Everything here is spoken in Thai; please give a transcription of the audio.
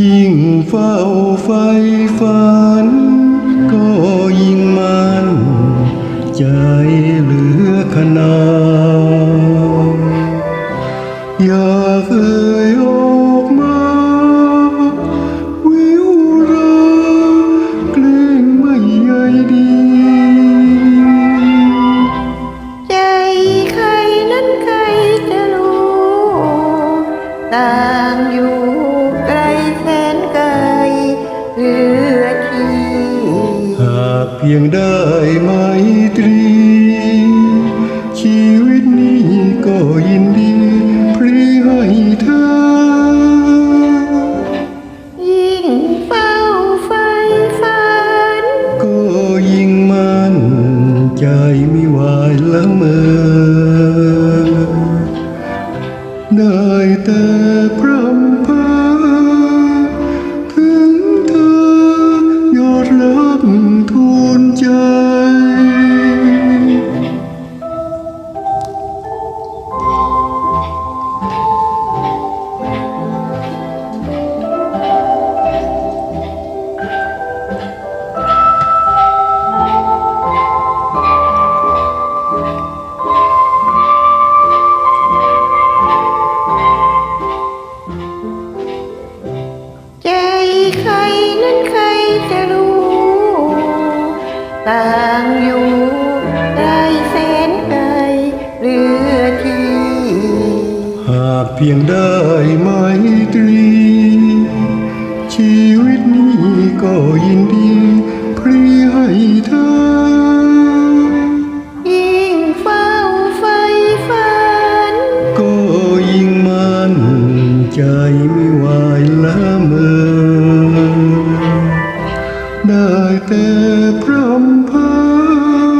ยิงเฝ้าไฟฝัน ก็ยิ่งมันใจเหลือขนาดอยากเอ่ยออกมา วิวราเกรงไม่ใยดี ใจใครนั้นใครจะรู้ ต่างอยู่ เพียงได้ไมตรี ชีวิตนี้ก็ยินดีพรีให้เธอ ยิ่งเฝ้าไฟฝัน ก็ยิ่งมันใจไม่ไหวละเมอได้แต่พร่ำ ต่างอยู่ได้แสนไกลเรือทีหากเพียงได้ไม่ตรี ชีวิตนี้ก็ยินดีพรีให้เธอ ยิงเฝ้าไฟฝัน ก็ยิงมันใจไม่ไหวแล้ว แต่พรำพัน